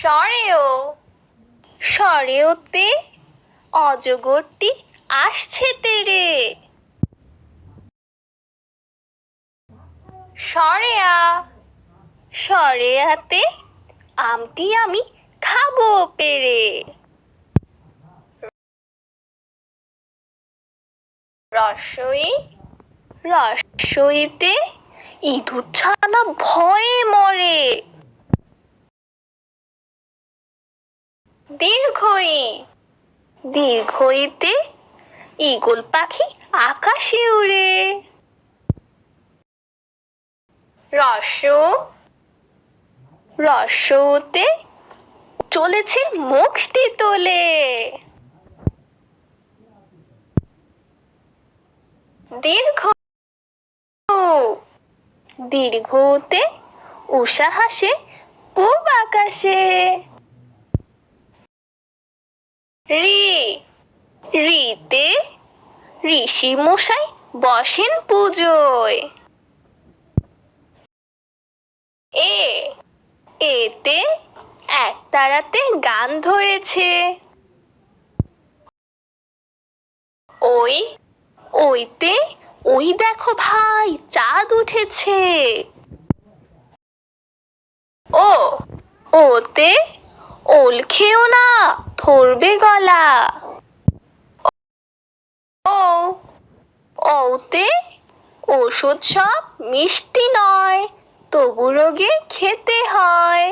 সরেও, সরেওতে অজগরটি আসছে তেরে। সরেয়া, সরেয়াতে আমটি আমি খাব পেরে। রসই, রসইতে ইঁদুর ছানা ভয়ে মরে। দীর্ঘই, দীর্ঘইতে ঈগল পাখি আকাশে উড়ে। রস্য রস্যতে চলেছে মুখটি তোলে। দীর্ঘ, দীর্ঘতে উষা হাসে পূব আকাশে। রি, রিতে ঋষি মশাই বসেন পুজোয়। এ, এতে এক তারাতে গান ধরেছে। ওই, ওইতে, ওই দেখো ভাই, চাঁদ উঠেছে। ও, ওতে ওল খেও না। ধরবে গলা। ও ওতে ওষুধ সব মিষ্টি নয় তবু রোগে খেতে হয়।